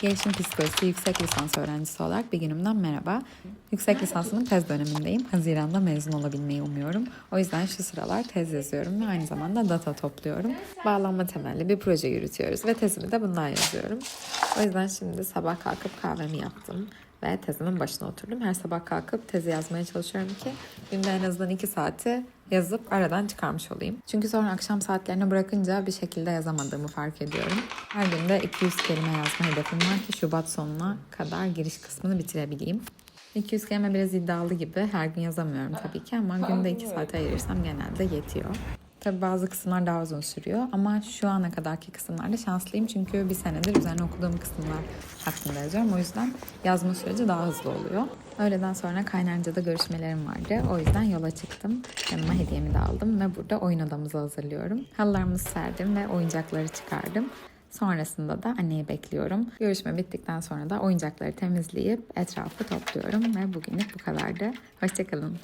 Gelişim Psikolojisi yüksek lisans öğrencisi olarak bir günümden merhaba. Yüksek lisansımın tez dönemindeyim. Haziran'da mezun olabilmeyi umuyorum. O yüzden şu sıralar tez yazıyorum ve aynı zamanda data topluyorum. Bağlanma temelli bir proje yürütüyoruz ve tezimi de bundan yazıyorum. O yüzden şimdi sabah kalkıp kahvemi yaptım ve tezimin başına oturdum. Her sabah kalkıp tezi yazmaya çalışıyorum ki günde en azından iki saati yazıp aradan çıkarmış olayım. Çünkü sonra akşam saatlerine bırakınca bir şekilde yazamadığımı fark ediyorum. Her günde 200 kelime yazma hedefim var ki Şubat sonuna kadar giriş kısmını bitirebileyim. 200 kelime biraz iddialı gibi. Her gün yazamıyorum tabii ki ama günde 2 saat ayırırsam genelde yetiyor. Tabii bazı kısımlar daha uzun sürüyor ama şu ana kadarki kısımlarda şanslıyım çünkü bir senedir üzerine okuduğum kısımlar hakkında yazıyorum. O yüzden yazma süreci daha hızlı oluyor. Öğleden sonra Kaynarca'da görüşmelerim vardı. O yüzden yola çıktım. Yanıma hediyemi de aldım ve burada oyun odamızı hazırlıyorum. Halılarımızı serdim ve oyuncakları çıkardım. Sonrasında da anneyi bekliyorum. Görüşme bittikten sonra da oyuncakları temizleyip etrafı topluyorum ve bugünlük bu kadardı. Hoşçakalın.